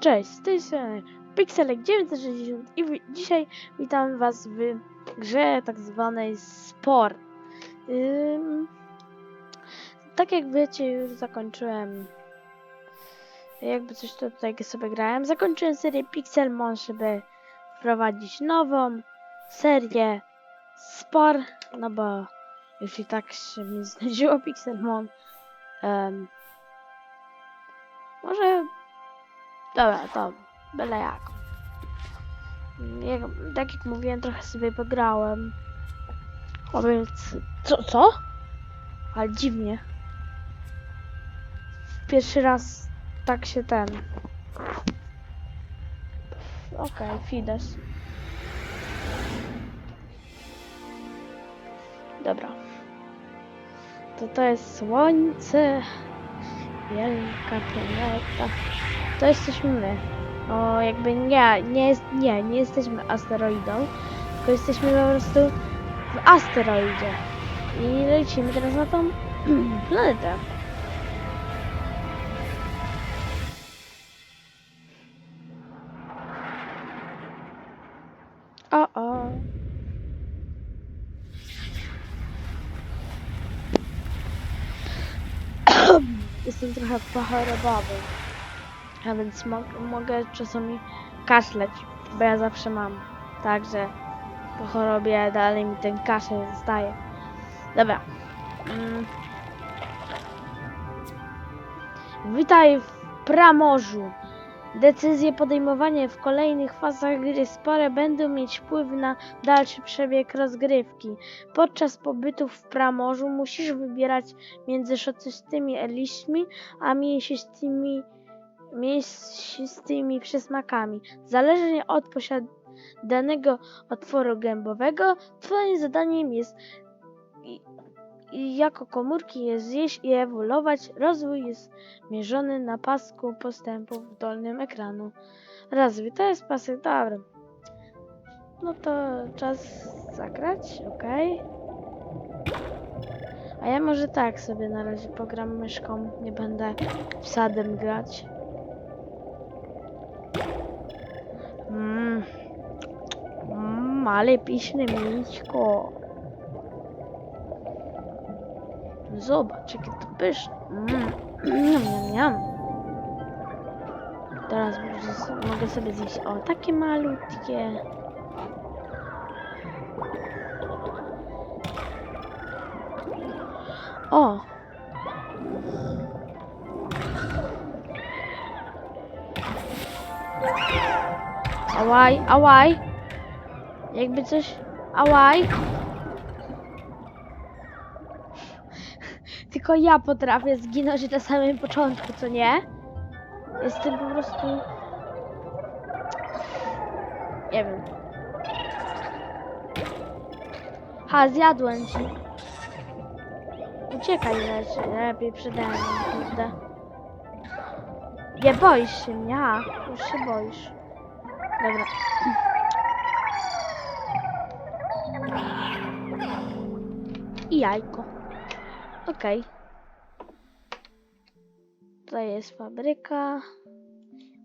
Cześć, z tej strony Pixelek 960 i dzisiaj witam was w grze tak zwanej Spor. Ym, tak jak wiecie, już zakończyłem jakby coś to tutaj sobie grałem. Zakończyłem serię Pixelmon, żeby wprowadzić nową serię Spor, no bo już i tak się mi znudziło Pixelmon. Ym, może Dobra, to byle jak. jak. Tak jak mówiłem, trochę sobie pograłem. O więc. Co? Co? Ale dziwnie. Pierwszy raz tak się ten. Okej, Fides. Dobra. To to jest słońce. Wielka planeta. To jesteśmy my. O, jakby nie, nie, jest, nie, nie jesteśmy asteroidą, tylko jesteśmy po prostu w asteroidzie. I lecimy teraz na tą planetę. Jestem trochę pochorobowy. A więc mo mogę czasami kaszleć, bo ja zawsze mam. Także po chorobie dalej mi ten kaszel zostaje. Dobra. Mm. Witaj w Pramorzu. Decyzje podejmowane w kolejnych fazach gry spore będą mieć wpływ na dalszy przebieg rozgrywki. Podczas pobytu w Pramorzu musisz wybierać między szoczystymi eliśmi a mięsistymi mięsistymi przysmakami. Zależnie od posiadanego otworu gębowego, twoim zadaniem jest i jako komórki je zjeść i ewoluować. Rozwój jest mierzony na pasku postępu w dolnym ekranu. Rozwój to jest pasek, dobra. No to czas zagrać, ok. A ja może tak sobie na razie pogram myszką, nie będę wsadem grać. Mmm. Mm, ale pyszne mięśko. Zobacz, jakie to pyszne. Mmm. Niam, niam, niam. Teraz może s- mogę sobie zjeść o takie malutkie. O! Ałaj, ałaj. Jakby coś... Ałaj. Tylko ja potrafię zginąć na samym początku, co nie? Jestem po prostu... Nie wiem. Ha, zjadłem ci. Uciekaj lepiej, lepiej przede mną, kurde. Nie boisz się mnie, a? Już się boisz. Dobra. I jajko. Okej. Tutaj jest fabryka.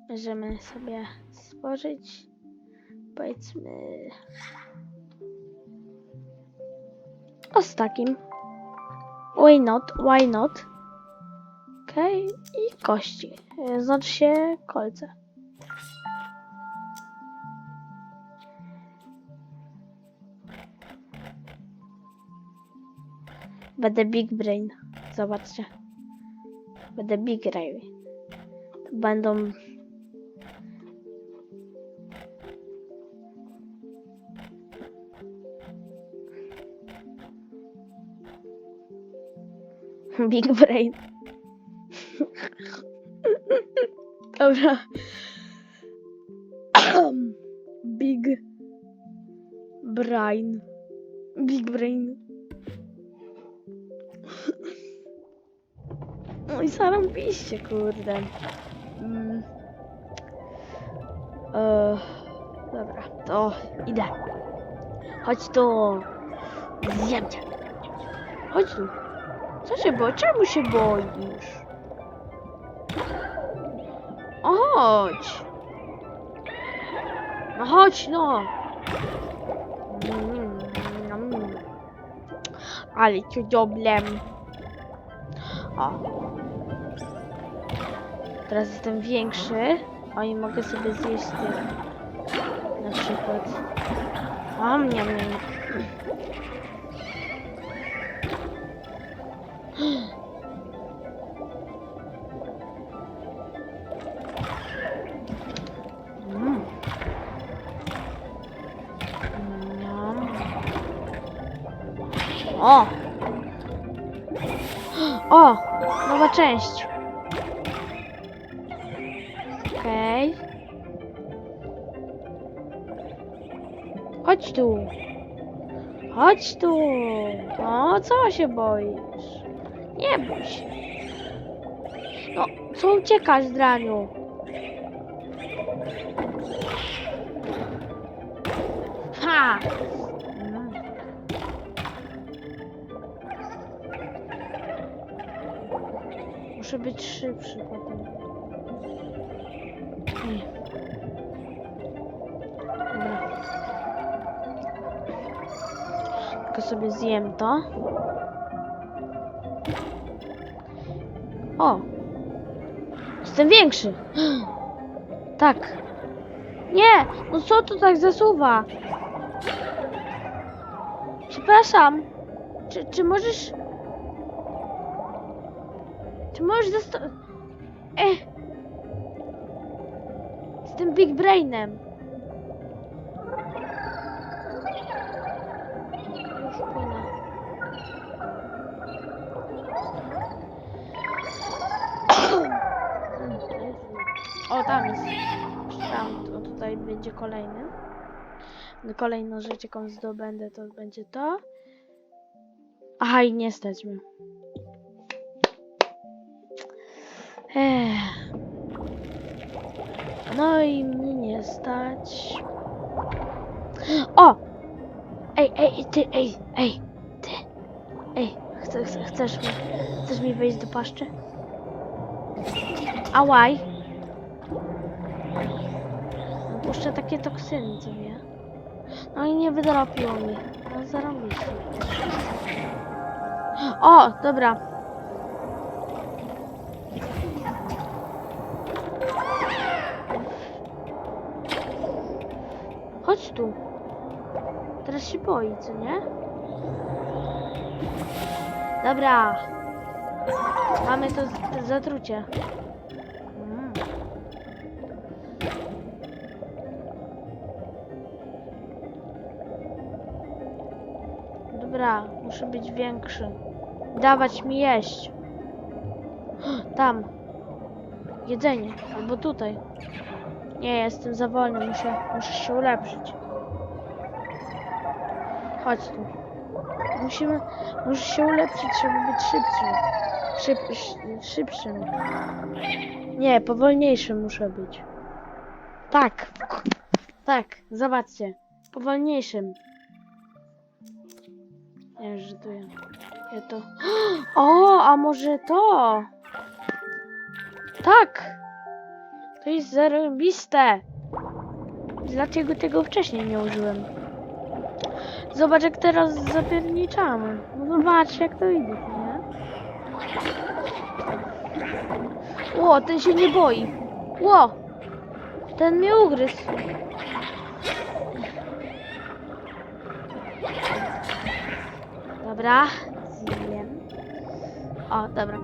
Możemy sobie stworzyć. Powiedzmy. O z takim. Why not? Why not? Okej. I kości. Znaczy się kolce. Będę big brain. Zobaczcie. Będę big brain. To będą... Big brain. Dobra. Big brain. Big brain. I zarąbiście, kurde. Mm. E, dobra, to idę. Chodź tu. Zjem cię. Chodź tu. Co się boisz? Czemu się boisz? Aha, chodź. No chodź, no. Mm, mm. Ale ci problem. O. Teraz jestem większy. O i mogę sobie zjeść tyle. Na przykład. O, mnie, mnie. Mm. Niam. O! O! Nowa część. Chodź tu. Chodź tu. O, co się boisz? Nie bój się. No, co uciekasz, Draniu? Ha! Muszę być szybszy potem. Sobie zjem to. O! Jestem większy! Tak. Nie! No co tu tak zasuwa? Przepraszam. Czy, czy możesz... Czy możesz zasto... Eh. Z tym Big Brainem. Kolejny. Kolejną rzecz, jaką zdobędę, to będzie to. Aha, i nie stać. No i mnie nie stać. O! Ej, ej, ty, ej, ej, ty. Ej, chce, chce, chcesz mi, chcesz mi wejść do paszczy? Ałaj. Puszczę takie toksyny, co wie. No i nie wydropiło mi. No. O, dobra. Chodź tu. Teraz się boi, co nie? Dobra. Mamy to, zatrucie. Dobra, muszę być większy. Dawać mi jeść. Tam. Jedzenie. Albo tutaj. Nie, jestem za wolny. Muszę, muszę się ulepszyć. Chodź tu. Musimy, muszę się ulepszyć, żeby być szybszym. Szyb, sz, szybszym. Nie, powolniejszym muszę być. Tak. Tak, zobaczcie. Powolniejszym. Nie, żartuję. Ja to... O, a może to? Tak! To jest zarobiste! Dlaczego tego wcześniej nie użyłem? Zobacz jak teraz zapierniczamy. No zobacz jak to idzie, nie? Ło, ten się nie boi. Ło! Ten mnie ugryzł. Dobra, zjem. O, dobra.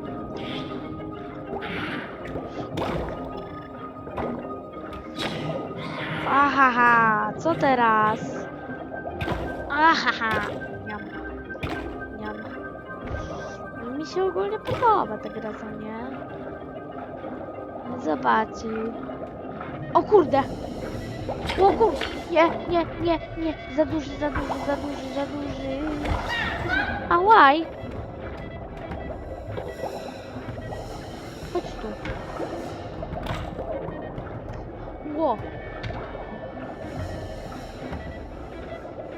Ahaha, co teraz? Ahaha, niam. Niam. No, Mi się ogólnie podoba ta gra, co nie? Zobaczy. O kurde! Kurde! Nie, nie, nie, nie! Za duży, za duży, za duży, za duży. Ałaj! Chodź tu. Ło!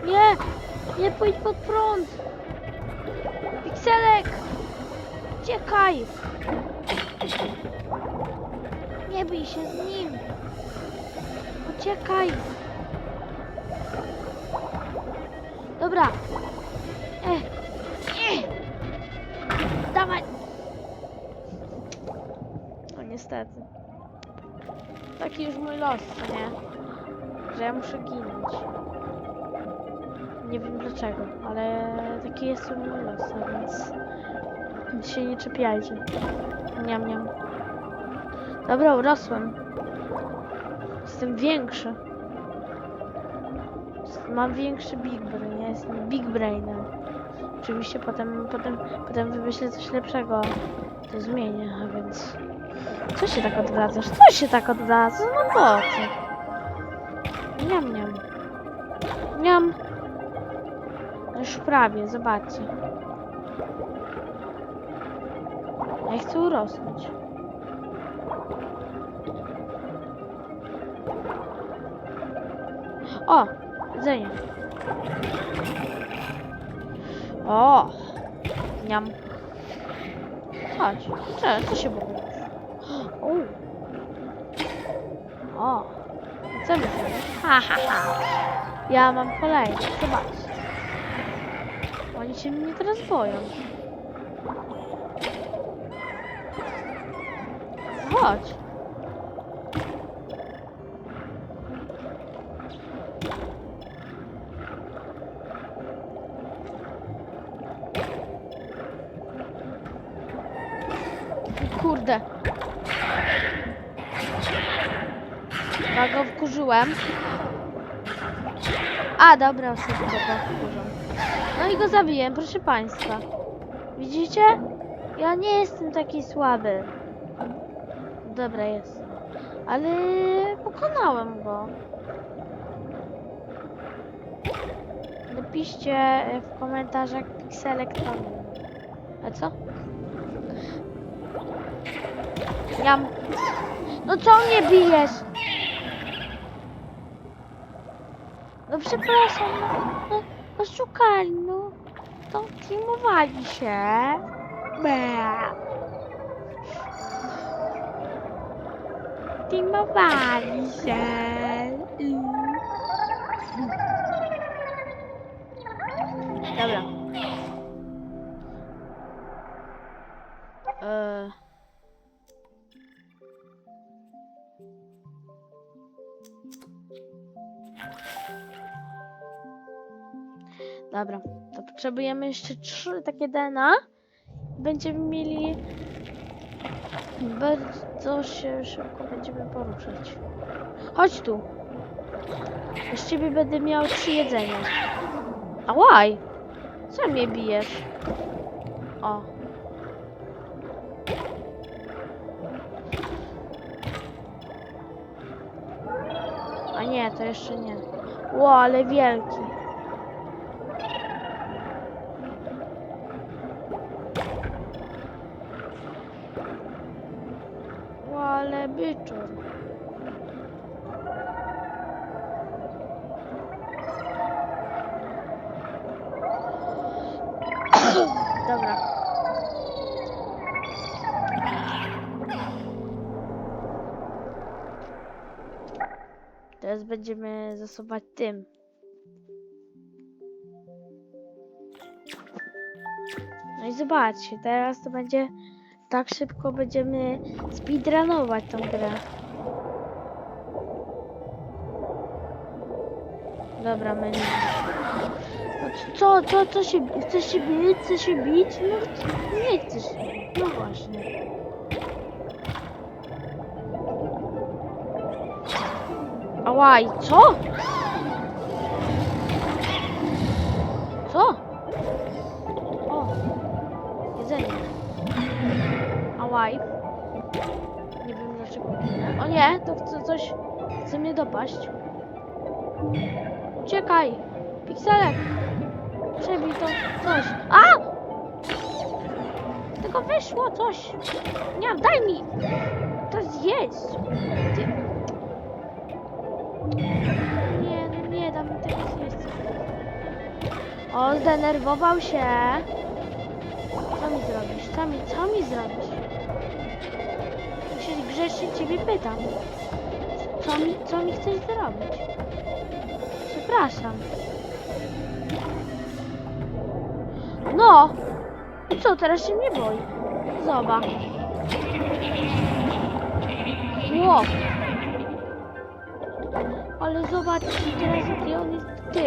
Nie! Nie pójdź pod prąd! Pikselek! Uciekaj! Nie bij się z nim! Uciekaj! Dobra! E! E! Dawaj! No niestety. Taki już mój los, nie? Że ja muszę ginąć. Nie wiem dlaczego, ale taki jest mój los, więc się nie czepiajcie. Niam, niam. Dobra, urosłem. Jestem większy. Mam większy big brain, ja jestem big brainem. Oczywiście potem, potem, potem wymyślę coś lepszego. To zmienię, a więc... Co się tak odwracasz? Co się tak odwraca? No po co? Niam, niam. Niam. Już prawie, zobaczcie. Ja chcę urosnąć. O! Jedzenie. O! Niam. Chodź. Cześć, co się boisz? O! O! Co zrobisz? Ha, ha, ha. Ja mam kolejny. Zobacz. Oni się mnie teraz boją. Chodź. A, dobra, go wkurzam. No i go zabiję, proszę państwa. Widzicie? Ja nie jestem taki słaby. Dobra, jest. Ale pokonałem go. Napiszcie w komentarzach pikselek tam. A co? Jam. No co mnie bijesz? No przepraszam, no, no, no szukali, no. To teamowali się. Be. Teamowali się. Mm. Dobra. Eee. Dobra, to potrzebujemy jeszcze trzy takie DNA. Będziemy mieli... Bardzo się szybko będziemy poruszać. Chodź tu. Z ciebie będę miał trzy jedzenia. A łaj! Co mnie bijesz? O. A nie, to jeszcze nie. Ło, ale wielki. Ło, ale byczur. Dobra. Teraz będziemy zasuwać tym. No i zobaczcie, teraz to będzie tak szybko będziemy speedrunować tą grę. Dobra, menu. No co, co, co się, chcesz się bić, chcesz się bić? No nie chcesz, no właśnie. Ałaj, co? Co? O, jedzenie. Ałaj. Nie wiem dlaczego. O nie, to chce coś, chce mnie dopaść. Uciekaj! Pikselek! Przebij to coś. A! Tylko wyszło coś. Nie, daj mi! To zjeść. Ty... Nie, no nie dam mi tego zjeść. O, zdenerwował się. Co mi zrobisz? Co mi, co mi zrobisz? Musisz grzecznie ciebie pytam. Co mi, co mi chcesz zrobić? Przepraszam. No! Co, teraz się mnie boi? Zobacz. Ło! Ale zobacz, teraz jaki on jest ty.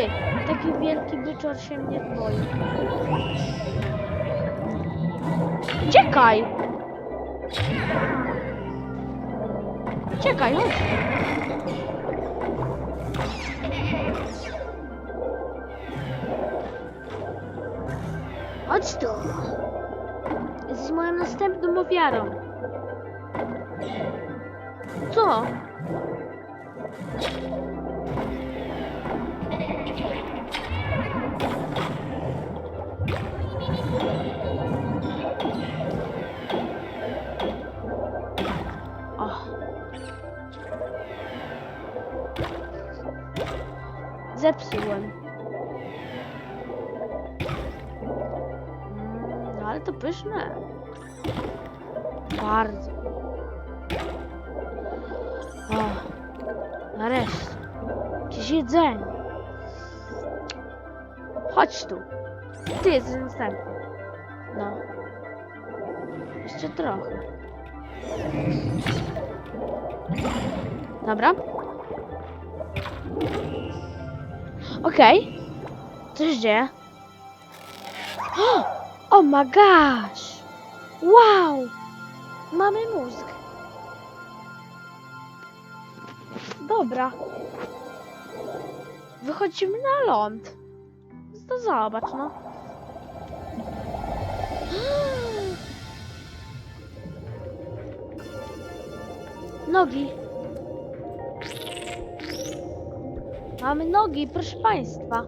Taki wielki byczor się mnie boi. Uciekaj! Uciekaj, chodź. Chodź tu. Jesteś moją następną ofiarą. Co? Zepsułem. Mm, no ale to pyszne. Bardzo. O. Nareszcie. Jakieś jedzenie. Chodź tu. Ty jesteś następny. No. Jeszcze trochę. Dobra. Okej. Co się dzieje? Oh my gosh! Wow! Mamy mózg. Dobra. Wychodzimy na ląd. To zobacz, no. Nogi. Mamy nogi, proszę państwa.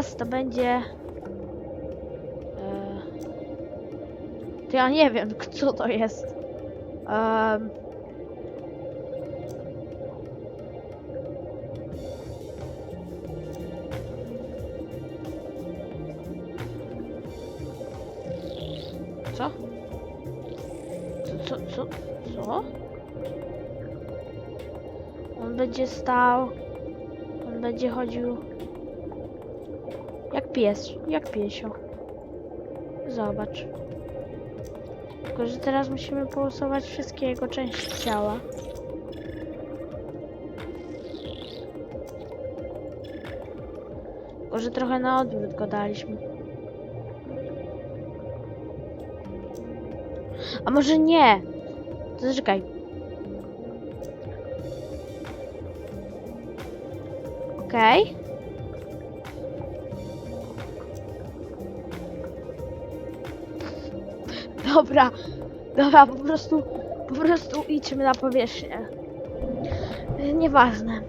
Teraz to będzie... E... Ja nie wiem, co to jest. Co? Co, co, co? Co? On będzie stał. On będzie chodził. Pies, jak piesio. Zobacz. Tylko, że teraz musimy pousuwać wszystkie jego części ciała. Tylko, że trochę na odwrót go daliśmy. A może nie? To czekaj. Okej. Dobra, dobra, po prostu, po prostu idźmy na powierzchnię. Y, Nieważne.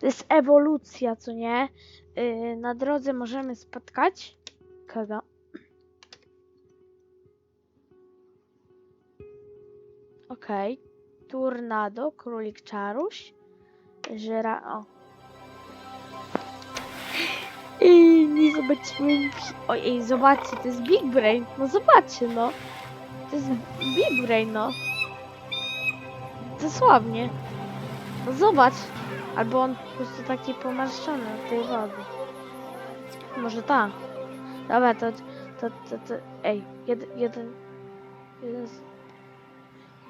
To jest ewolucja, co nie? Y, Na drodze możemy spotkać kogo? Okej. Tornado, królik czaruś, żyra... O. I nie zobaczyłem... Ojej, zobaczcie, to jest Big Brain. No zobaczcie, no. To jest Big Brain, no. Dosłownie. No zobacz. Albo on po prostu taki pomarszczony od tej wody. Może ta. Dobra, to... To, to, to... Ej, jeden... Jeden...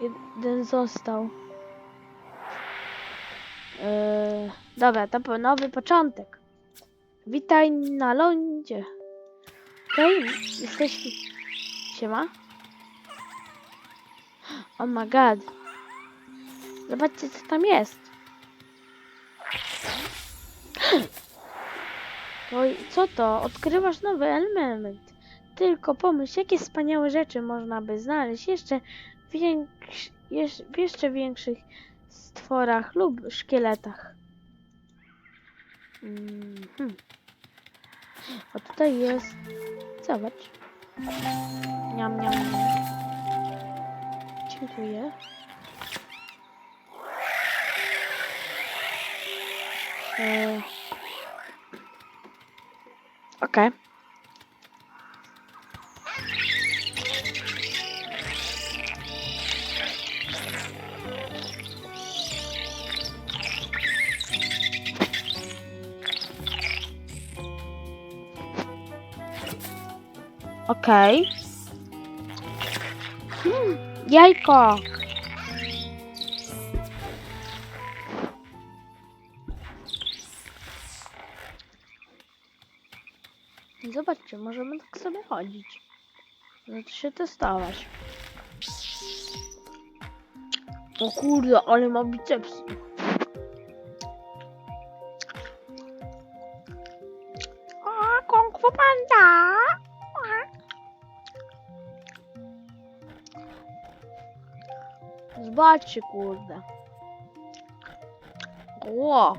Jeden, jeden został. Yy, dobra, to nowy początek. Witaj na lądzie. Okej, jesteś... Siema. Oh my god. Zobaczcie, co tam jest. Oj, co to? Odkrywasz nowy element. Tylko pomyśl, jakie wspaniałe rzeczy można by znaleźć jeszcze większ, w jeszcze większych stworach lub szkieletach. Mhm. A tutaj jest... Zobacz. Niam, niam. Dziękuję. Eee. Okej. Okej. Hmm, jajko. Zobaczcie, możemy tak sobie chodzić. Znaczy się testować. O kurde, ale ma bicepsy. Zobaczcie, kurde. Ło!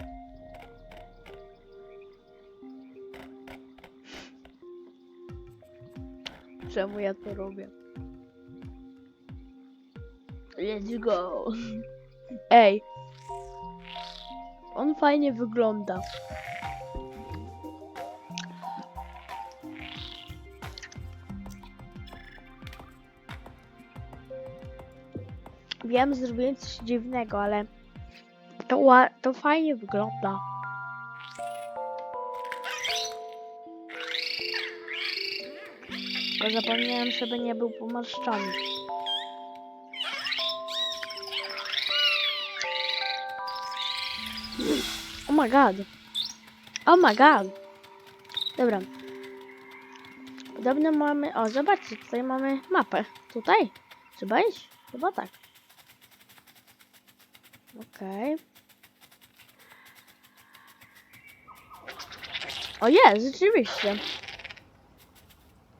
Czemu ja to robię? Let's go. Ej. On fajnie wygląda. Wiem, zrobiłem coś dziwnego, ale to, to fajnie wygląda. Tylko zapomniałem, żeby nie był pomarszczony. Oh my god. Oh my god. Dobra. Podobno mamy... O, zobaczcie, tutaj mamy mapę. Tutaj? Trzeba iść? Chyba tak. Okej. O jest, rzeczywiście.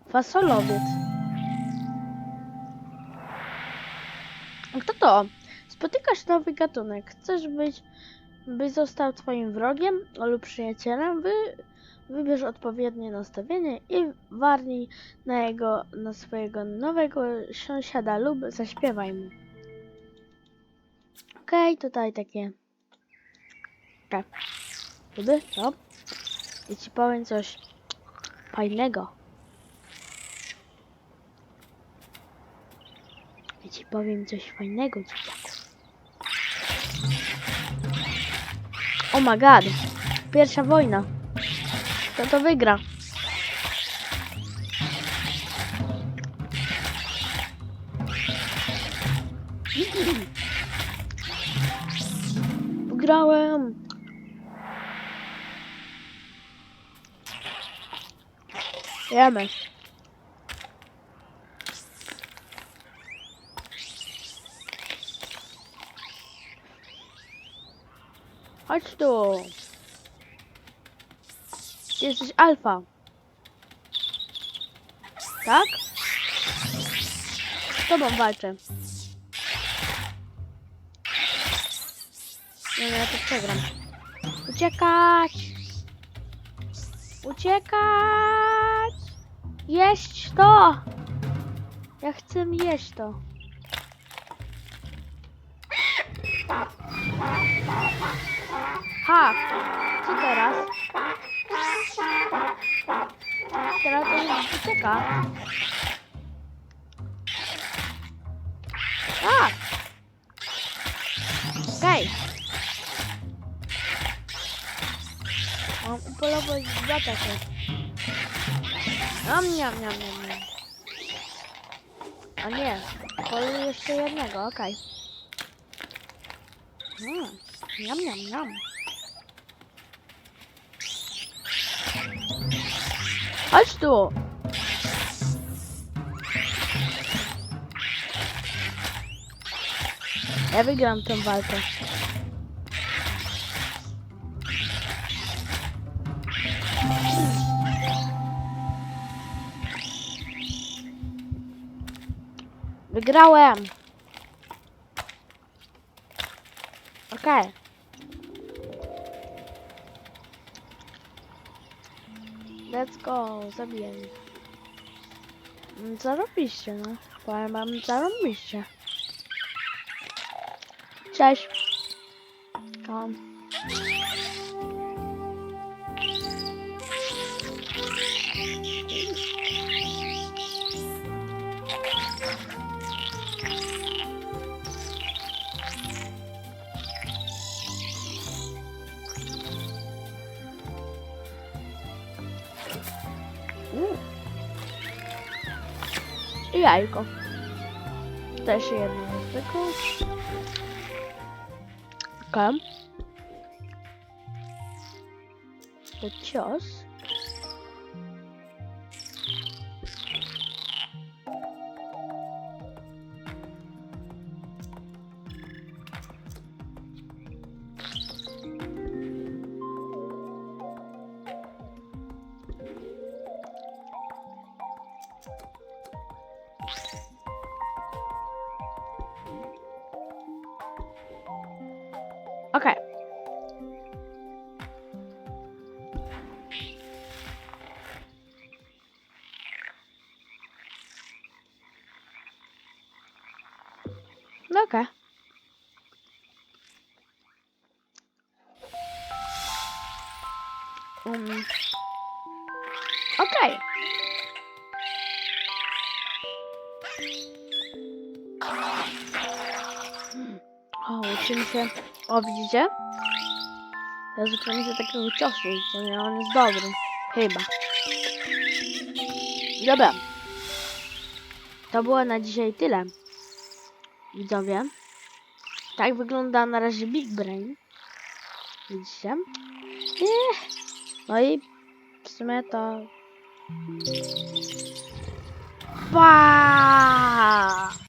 Fasolowiec. Kto to? Spotykasz nowy gatunek. Chcesz być, by został twoim wrogiem lub przyjacielem? Wy, wybierz odpowiednie nastawienie i warnij na jego, na swojego nowego sąsiada lub zaśpiewaj mu. Okej, tutaj takie. Tak. Lubię to. I ci powiem coś fajnego. I ci powiem coś fajnego, dzieciaku. Oh my god. Pierwsza wojna. Kto to wygra? Wygrałem. Jemy. Chodź tu. Jesteś alfa. Tak? Z tobą walczę. No ja to przegram. Uciekać! Uciekać! Jeść to! Ja chcę jeść to. Ha! Co teraz? Teraz to już ucieka. A! Okej. Mam upolować dwa takie. Niam, niam, niam, niam. A nie, poluję jeszcze jednego, okej. Mm, niam, niam, niam. Chodź tu! Ja wygram tę walkę. Wygrałem! Okej. let's go, zabiję ich. No. Powiem wam, zarobiście. Cześć. I jajko. Też jedno zwykłe. Okej. To cios. Okej. Okej. Um. Okej. O, uczymy się. O, widzicie? Teraz uczymy się takiego ciosu, co nie, on jest dobry. Chyba. Dobra. To było na dzisiaj tyle. Widzowie. Tak wygląda na razie Big Brain. Widzicie? Ech. No i w sumie to... Pa!